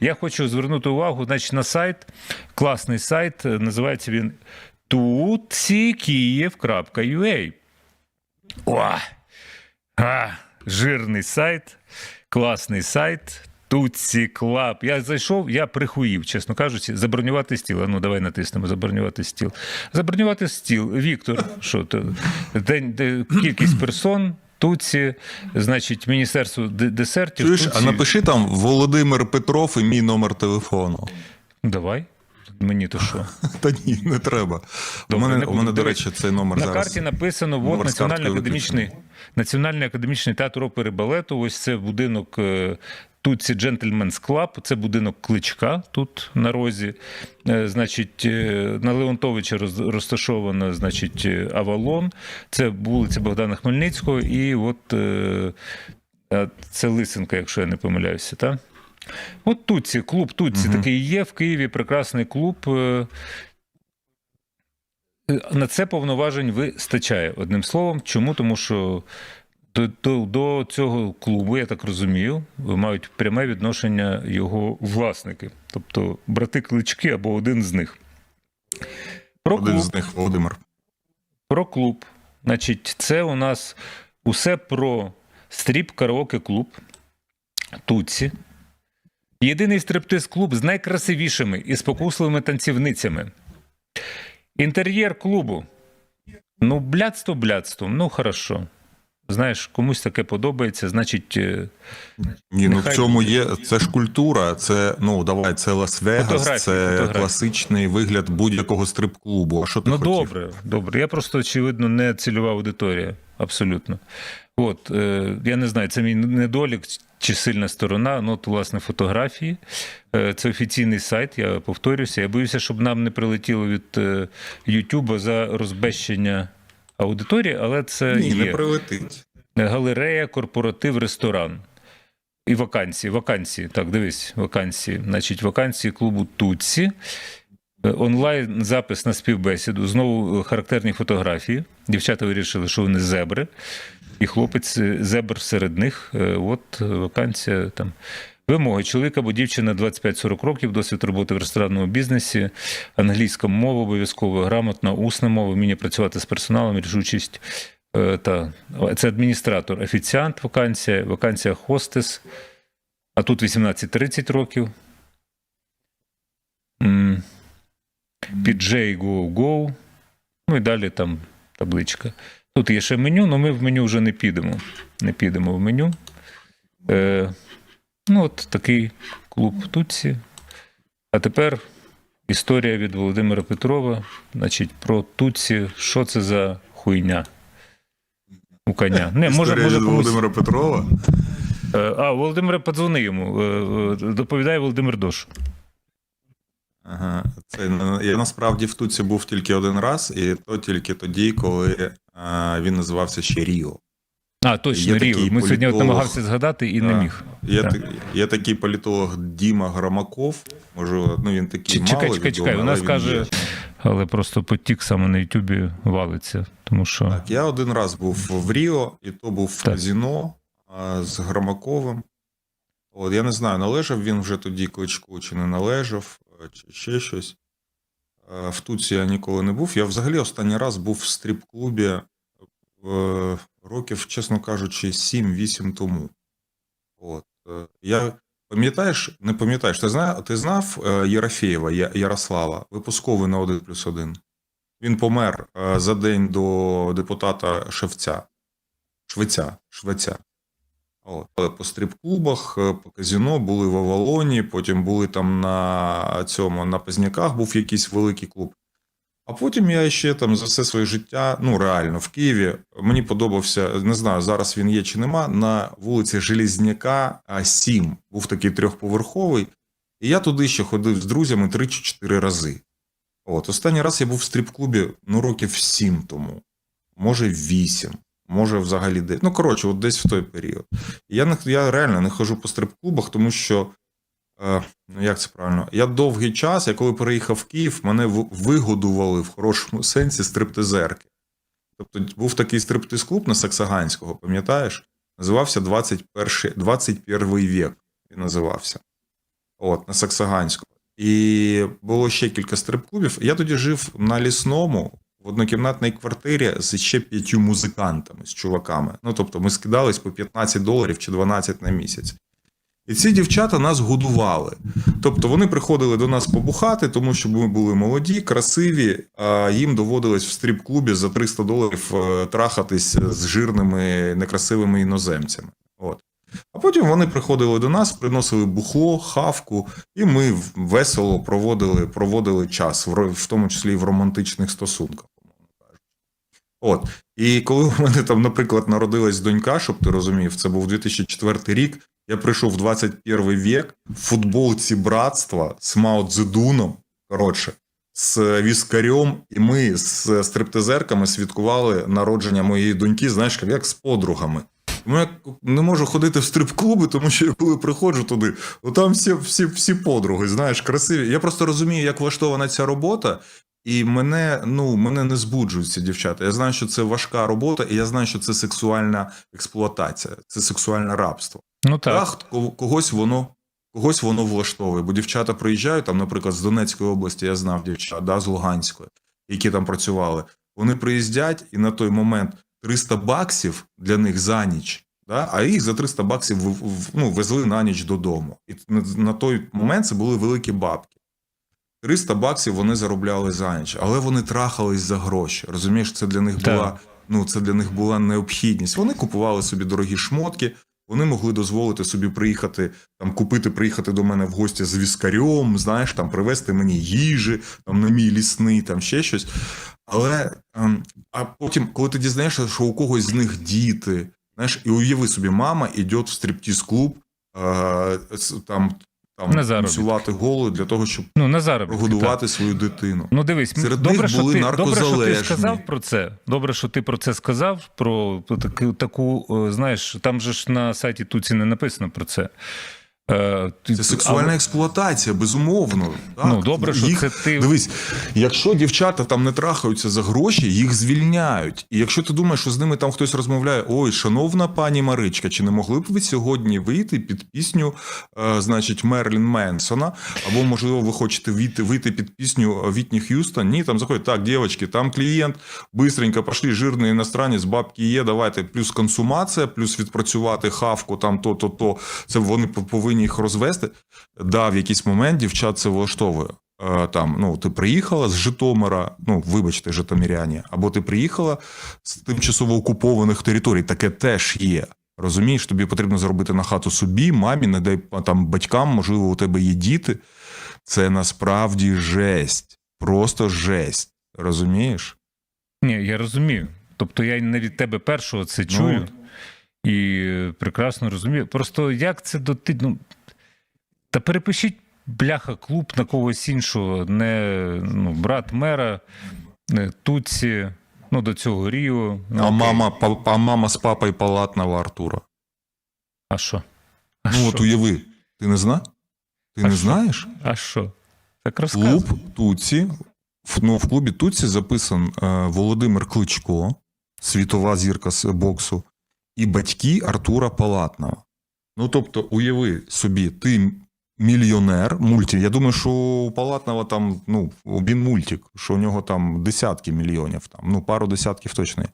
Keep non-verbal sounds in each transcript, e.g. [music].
Я хочу звернути увагу значить, на сайт, класний сайт, е, називається він tutsikiev.ua. О! А, жирний сайт, класний сайт. Tutsi Club. Я зайшов, я прихуїв, чесно кажучи, забронювати стіл. А ну давай натиснемо забронювати стіл. Забронювати стіл. Віктор, що то? День, де, кількість персон. Туці, значить, Міністерство десертів. Чуєш, а напиши там Володимир Петров і мій номер телефону. Давай. Мені то що? [laughs] Та ні, не треба. у мене, не у мене, до речі, цей номер На зараз. карті написано вот, Національний академічний, Національний академічний театр опери балету. Ось це будинок е, Туці Джентльменс Клаб. Це будинок кличка тут на розі. Е, Значить, е, на Леонтовича розташовано значить, Авалон. Це вулиця Богдана Хмельницького. І от це Лисенка, якщо я не помиляюся. Так? От Туці, клуб Туці такий є в Києві. Прекрасний клуб. е, на це повноважень вистачає одним словом. Чому? Тому що до, до, до цього клубу, я так розумію, мають пряме відношення його власники, тобто брати клички або один з них. Про Один клуб, з них Володимир. про клуб. Значить, це у нас усе про стріп караоке клуб Туці. Єдиний стриптиз-клуб з найкрасивішими і спокусливими танцівницями. Інтер'єр клубу. Ну, блядство блядством, ну хорошо. Знаєш, комусь таке подобається, значить, е, Ні, ну в цьому є. Це ж культура, це ну давай, це Лас-Вегас, це фотографії. класичний вигляд будь-якого стрип-клубу. А що ти ну хотів? добре, добре. Я просто, очевидно, не цільова аудиторія. Абсолютно. От, е, я не знаю, це мій недолік чи сильна сторона. Ну, от, власне, фотографії. Е, це офіційний сайт, я повторюся. Я боюся, щоб нам не прилетіло від е, Ютуба за розбещення аудиторії, але це Ні, є. не прилетить. галерея, корпоратив, ресторан. І вакансії. Вакансії. Так, дивись, вакансії. Значить, вакансії клубу Туці. Онлайн запис на співбесіду. Знову характерні фотографії. Дівчата вирішили, що вони зебри. І хлопець е, зебр серед них. Е, От е, вакансія там. Вимоги чоловік або дівчина 25-40 років, досвід роботи в ресторанному бізнесі, англійська мова, обов'язково грамотна, усна мова, вміння працювати з персоналом, рішучість. Та, це адміністратор, офіціант, вакансія, вакансія хостес, а тут 18-30 років. PJ Go Go. Ну і далі там табличка. Тут є ще меню, але ми в меню вже не підемо. Не підемо в меню. Е, ну, от такий клуб Тутсі. А тепер історія від Володимира Петрова. Значить, про Тутсі. Що це за хуйня? У коня. Не, може, Історія може від комусь... Володимира Петрова. Е, А, Володимире, подзвони йому. Е, е, Доповідає Володимир Дош. Ага, це я насправді в Туці був тільки один раз, і то тільки тоді, коли він називався ще Ріо. А, точно, Є Ріо. Ми сьогодні от намагався згадати і не міг. Є, Так. та- є такий політолог Діма Громаков. Може, ну він такий Ч- мало Чекай, чекай, чекай. У нас каже, є. але просто потік саме на Ютубі валиться. Тому що. Так, я один раз був в Ріо, і то був в казіно з Громаковим. От, я не знаю, належав він вже тоді кличку, чи не належав, чи ще щось. А, В Туці я ніколи не був. Я взагалі останній раз був в стріп-клубі років, чесно кажучи, 7-8 тому. От. е, Я пам'ятаєш, не пам'ятаєш, ти знав, ти знав е, Єрофєєва Ярослава, випусковий на 1 плюс 1? Він помер е, за день до депутата Шевця. Швеця. Швеця. По стрип-клубах, е, по казіно були в Авалоні, потім були там на цьому на Пазняках був якийсь великий клуб. А потім я ще там за все своє життя, ну реально, в Києві мені подобався, не знаю, зараз він є чи нема, на вулиці Желізняка 7. Був такий трьохповерховий. І я туди ще ходив з друзями 3 чи 4 рази. От, останній раз я був в стріп-клубі ну, років 7 тому, може 8, може взагалі десь. Ну, коротше, от десь в той період. Я, не, я реально не хожу по стрип-клубах, тому що, е, ну як це правильно, я довгий час, я коли переїхав в Київ, мене вигодували в хорошому сенсі стриптизерки. Тобто був такий стриптиз-клуб на Саксаганського, пам'ятаєш? Називався 21, 21 вік. Він називався. от, на Саксаганську. І було ще кілька стрип-клубів. Я тоді жив на лісному в однокімнатній квартирі з ще п'ятью музикантами, з чуваками. Ну, тобто, ми скидались по 15 доларів чи 12 на місяць. І ці дівчата нас годували. Тобто вони приходили до нас побухати, тому що ми були молоді, красиві, а їм доводилось в стріп-клубі за 300 доларів е, трахатись з жирними, некрасивими іноземцями. А потім вони приходили до нас, приносили бухло, хавку, і ми весело проводили, проводили час, в, тому числі і в романтичних стосунках. От. І коли у мене там, наприклад, народилась донька, щоб ти розумів, це був 2004 рік. Я прийшов в 21 век в футболці братства з Мао Цзедуном, коротше, з віскарем, і ми з стриптизерками святкували народження моєї доньки, знаєш, як з подругами. Тому я не можу ходити в стрип-клуби, тому що я коли приходжу туди, то там всі, всі, всі подруги, знаєш, красиві. Я просто розумію, як влаштована ця робота, і мене, ну, мене не збуджують ці дівчата. Я знаю, що це важка робота, і я знаю, що це сексуальна експлуатація, це сексуальне рабство. Ну так. Так, когось воно. Когось воно влаштовує, бо дівчата приїжджають там, наприклад, з Донецької області, я знав дівчат, да, з Луганської, які там працювали. Вони приїздять, і на той момент 300 баксів для них за ніч, да, а їх за 300 баксів ну, везли на ніч додому. І на, той момент це були великі бабки. 300 баксів вони заробляли за ніч, але вони трахались за гроші. Розумієш, це для них Так. була ну це для них була необхідність. Вони купували собі дорогі шмотки. Вони могли дозволити собі приїхати, там купити, приїхати до мене в гості з віскарем, знаєш, там привезти мені їжі, там на мій лісний, там ще щось. Але ем, а потім, коли ти дізнаєшся, що у когось з них діти, знаєш, і уяви собі, мама йде в стриптіз-клуб, е, там, там На танцювати голою для того, щоб Ну, на заробітки. так. свою дитину. Ну дивись, Серед добре, них що були ти, добре, що ти наркозалежні. сказав про це. Добре, що ти про це сказав. Про таку, таку е, знаєш, там же ж на сайті Туці не написано про це. Е, ти- Це сексуальна але- експлуатація, безумовно. Так. Ну, добре, що їх, це ти- Дивись, якщо дівчата там не трахаються за гроші, їх звільняють. І якщо ти думаєш, що з ними там хтось розмовляє: ой, шановна пані Маричка, чи не могли б ви сьогодні вийти під пісню, е, значить, Мерлін Менсона? Або, можливо, ви хочете вийти, вийти під пісню Вітні Х'юстон? Ні, там заходять, так, дівчатки, там клієнт, бистренько пошли, жирний іностранець, бабки є, давайте, плюс консумація, плюс відпрацювати хавку, там то, то, то. Це вони повинні їх розвести. Да, в якийсь момент дівчат це влаштовує. Е, Там, ну, ти приїхала з Житомира, ну, вибачте, житомиряні, або ти приїхала з тимчасово окупованих територій, таке теж є. Розумієш, тобі потрібно зробити на хату собі, мамі, не дай там батькам, можливо, у тебе є діти. Це насправді жесть. Просто жесть. Розумієш? Ні, я розумію. Тобто я не від тебе першого це чую Ну. І прекрасно розумію. Просто як це до ти. Ну, та перепишіть бляха клуб на когось іншого, не ну, брат мера, не Туці, ну до цього Ріо. Ну, А мама, а мама з папою палатного Артура. А що? А Ну, що? от уяви, ти не зна? Ти А не що? знаєш? А що? Так розказуй. Клуб Туці. Ну, в клубі Туці записан е, Володимир Кличко, світова зірка з боксу, і батьки Артура Палатного. Ну, тобто, уяви собі, ти мільйонер, мульті. Я думаю, що у Палатного там, ну, він мультик, що у нього там десятки мільйонів, там, ну, пару десятків точно.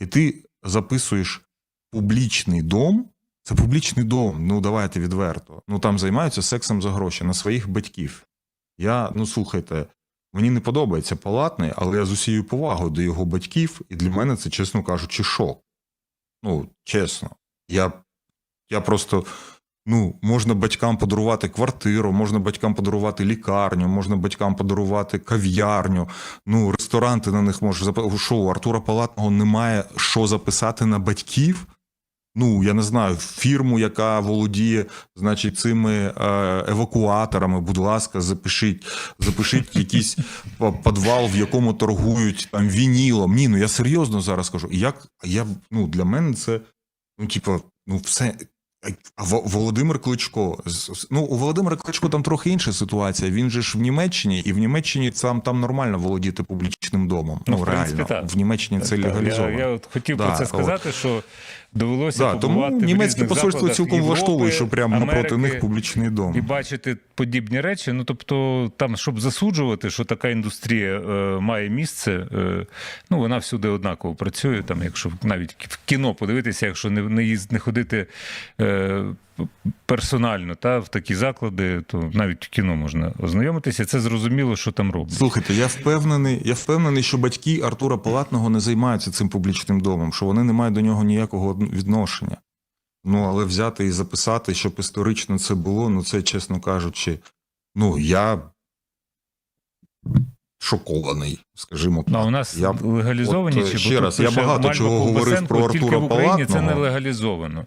І ти записуєш публічний дом. Це публічний дом, ну давайте відверто. Ну там займаються сексом за гроші на своїх батьків. Я, ну слухайте, мені не подобається палатний, але я з усією повагою до його батьків, і для мене це, чесно кажучи, шок. Ну, чесно. Я, я просто. Ну, можна батькам подарувати квартиру, можна батькам подарувати лікарню, можна батькам подарувати кав'ярню. Ну, ресторан ти на них можеш записати. Що, у Артура Палатного немає що записати на батьків? Ну, я не знаю, фірму, яка володіє, значить, цими е, евакуаторами, будь ласка, запишіть, запишіть якийсь підвал, в якому торгують там вінілом. Ні, ну я серйозно зараз кажу. Як я ну для мене це ну, типу, ну все. А Володимир Кличко. Ну, у Володимира Кличко там трохи інша ситуація. Він же ж в Німеччині, і в Німеччині сам там нормально володіти публічним домом. Ну, Ну, в принципі, реально. так. В Німеччині це Так, легалізовано. Я, я от хотів Да, про це от. сказати, що довелося Да, тому в німецьке посольство цілком Європи, влаштовує, що прямо напроти них публічний дом. і бачити подібні речі. Ну тобто, там, щоб засуджувати, що така індустрія е, має місце, е, ну вона всюди однаково працює. Там, якщо навіть в кіно подивитися, якщо не, не, їзд, не ходити е, персонально та, в такі заклади, то навіть в кіно можна ознайомитися. Це зрозуміло, що там роблять. Слухайте, я впевнений, я впевнений, що батьки Артура Палатного не займаються цим публічним домом, що вони не мають до нього ніякого відношення. Ну, але взяти і записати, щоб історично це було, ну це, чесно кажучи, ну я шокований, скажімо так. Ну, а у нас Я- легалізовані от, чи ще раз, я багато чого говорив про тільки Артура в Україні це не легалізовано.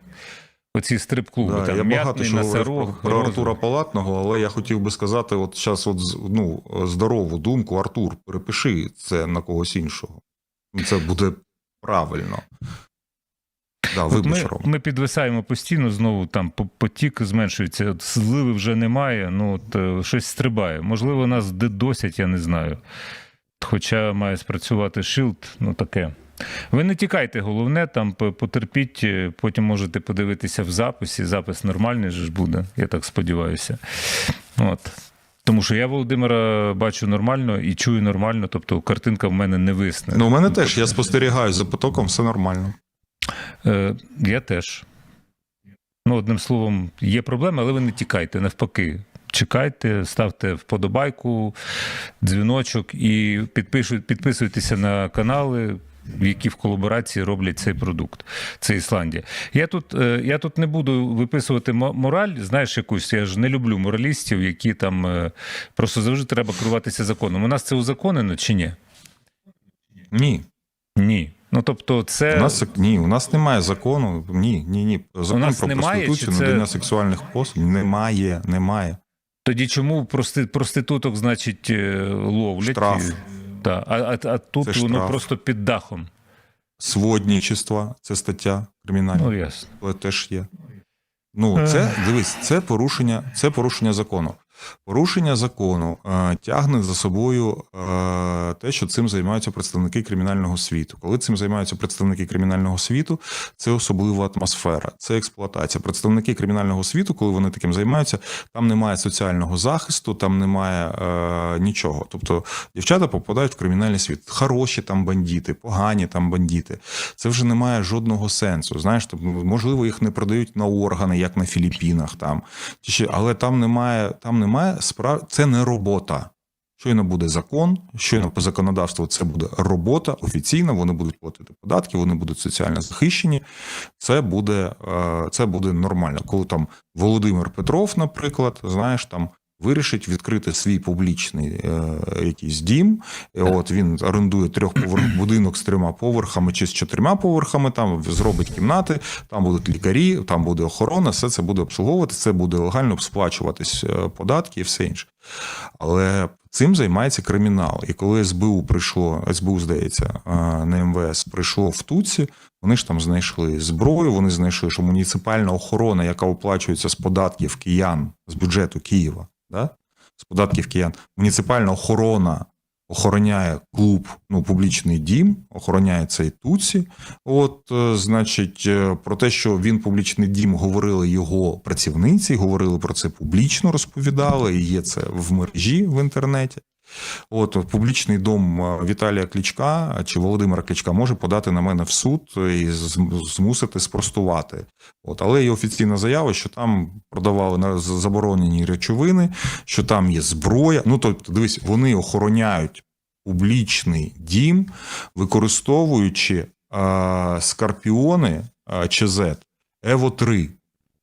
Оці стрип-клуби, Да, там я багато м'ятний, говорив носорог, про, про. Артура Палатного, але я хотів би сказати, от зараз от, ну, здорову думку, Артур, перепиши це на когось іншого. Ну, Це буде правильно. Да, От ми, Ром. ми підвисаємо постійно, знову там потік зменшується, от зливи вже немає, ну от е, щось стрибає. Можливо, нас досять, я не знаю. Хоча має спрацювати шилд, ну таке. Ви не тікайте, головне, там потерпіть, е, потім можете подивитися в записі. Запис нормальний же ж буде, я так сподіваюся. От. Тому що я Володимира бачу нормально і чую нормально, тобто картинка в мене не висне. Ну, у мене теж, я спостерігаю за потоком, все нормально. Е, я теж. Ну, одним словом, є проблеми, але ви не тікайте, навпаки. Чекайте, ставте вподобайку, дзвіночок і підписуйтеся на канали, які в колаборації роблять цей продукт. Це Ісландія. Я тут, е, я тут не буду виписувати мораль, знаєш, якусь. Я ж не люблю моралістів, які там е, просто завжди треба керуватися законом. У нас це узаконено чи ні? Ні. Ні. Ну тобто, це. У нас, ні, у нас немає закону. Ні, ні, ні. Закон нас про немає, проституцію, це- надання сексуальних послуг немає, немає. Тоді чому прости, проституток, значить, е, ловлять? Штраф. Та, а, а, а тут Це воно штраф. просто під дахом. Своднічество це стаття кримінальна. Ну, ясно. але теж є. Ну, це дивись, це порушення, це порушення закону. Порушення закону е, тягне за собою е, те, що цим займаються представники кримінального світу. Коли цим займаються представники кримінального світу, це особлива атмосфера, це експлуатація. Представники кримінального світу, коли вони таким займаються, там немає соціального захисту, там немає е, нічого. Тобто дівчата попадають в кримінальний світ. Хороші там бандити, погані там бандити. Це вже не має жодного сенсу. Знаєш, тобто, можливо, їх не продають на органи, як на Філіппінах, там але там немає, там немає справ. Це не робота. Щойно буде закон, щойно по законодавству це буде робота офіційна. Вони будуть платити податки, вони будуть соціально захищені. Це буде, е, це буде нормально. Коли там Володимир Петров, наприклад, знаєш, там вирішить відкрити свій публічний е, якийсь дім. От він орендує трьохповерх будинок з трьома поверхами чи з чотирма поверхами. Там зробить кімнати, там будуть лікарі, там буде охорона, все це буде обслуговувати, це буде легально сплачуватись е, податки і все інше. Але цим займається кримінал. І коли СБУ прийшло, СБУ, здається, на МВС, прийшло в Туці, вони ж там знайшли зброю, вони знайшли, що муніципальна охорона, яка оплачується з податків киян, з бюджету Києва, да? з податків киян, муніципальна охорона охороняє клуб, ну, публічний дім, охороняє цей Туці. От, е, значить, е, про те, що він публічний дім, говорили його працівниці, говорили про це публічно, розповідали, і є це в мережі в інтернеті. От публічний дом е, Віталія Кличка чи Володимира Кличка може подати на мене в суд і змусити спростувати. От, але є офіційна заява, що там продавали заборонені речовини, що там є зброя. Ну тобто, дивись, вони охороняють публічний дім, використовуючи е, скорпіони е, ЧЗ Ево 3.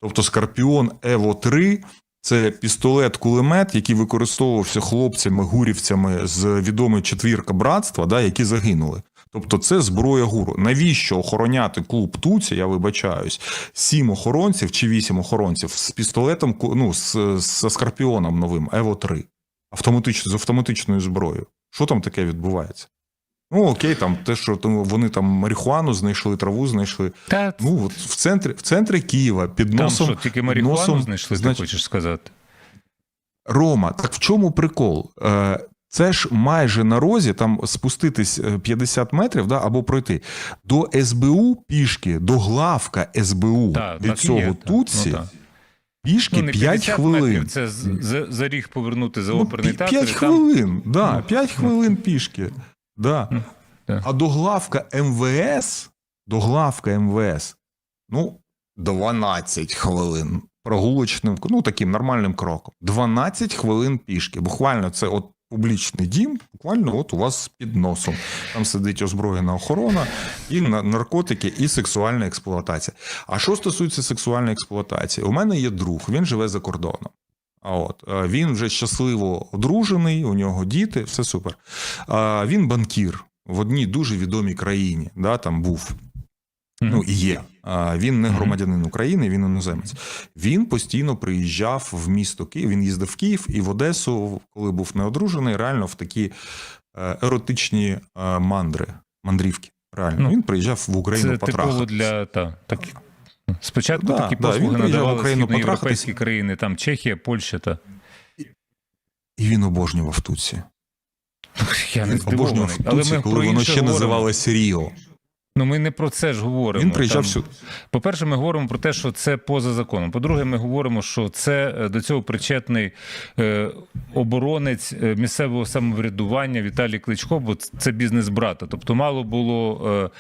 Тобто Скорпіон Ево 3 це пістолет-кулемет, який використовувався хлопцями, гурівцями з відомої четвірка братства, да, які загинули. Тобто це зброя гуру. Навіщо охороняти клуб Туці, я вибачаюсь, сім охоронців чи вісім охоронців з пістолетом, ну, з, з скорпіоном новим Ево 3 автоматично, з автоматичною зброєю. Що там таке відбувається? Ну, окей, там те, що там вони там марихуану знайшли, траву знайшли. Та Ну, от в центрі, в центрі Києва під там носом. що, тільки марихуану носом, знайшли, ти хочеш сказати? Рома, так в чому прикол? Е, Це ж майже на розі, там спуститись е, 50 метрів да, або пройти. До СБУ пішки, до главка СБУ Так, від так цього є, так. Тутсі, Ну, так. пішки Ну, 5 50 хвилин. метрів, це за, за ріг повернути за Ну, оперний пі- театр. П'ять і там- хвилин, да, 5 хвилин пішки. Да. Ну. А до главка МВС, до главка МВС, ну, 12 хвилин прогулочним, ну таким нормальним кроком. 12 хвилин пішки. Буквально це от публічний дім, буквально от у вас під носом. Там сидить озброєна охорона, і наркотики, і сексуальна експлуатація. А що стосується сексуальної експлуатації, у мене є друг, він живе за кордоном. А от е, він вже щасливо одружений, у нього діти, все супер. А він банкір в одній дуже відомій країні, да, там був. Ну і є. А, Він не громадянин України, він іноземець. Він постійно приїжджав в місто Київ. Він їздив в Київ і в Одесу, коли був неодружений, реально в такі е, еротичні е, мандри, мандрівки. Реально, Ну, він приїжджав в Україну Це потрахати. типово для та, так. Спочатку Да, такі да, послуги надавали Україну східноєвропейські країни, там Чехія, Польща та І він обожнював Туці. я не обожнював. Але Туці, ми коли воно ще називалося Ріо. Ну ми не про це ж говоримо. Він приїжджав Там- сюди. По-перше, ми говоримо про те, що це поза законом. По-друге, ми говоримо, що це е, до цього причетний е, оборонець е, місцевого самоврядування Віталій Кличко, бо це бізнес брата. Тобто, мало було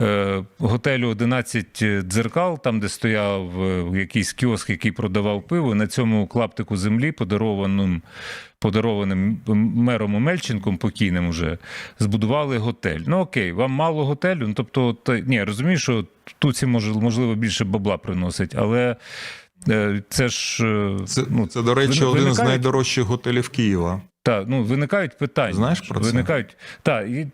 е, е, готелю 11 дзеркал, там, де стояв е, якийсь кіоск, який продавав пиво. На цьому клаптику землі, подарованим. Подарованим мером Омельченком, покійним уже, збудували готель. Ну окей, вам мало готелю. Ну тобто, та, ні, розумію, що тут ці можливо більше бабла приносить, але е, це ж е, Це, ну, це, до речі, виникають... один з найдорожчих готелів Києва. Так, ну, виникають питання. Знаєш про це? Виникають. так, і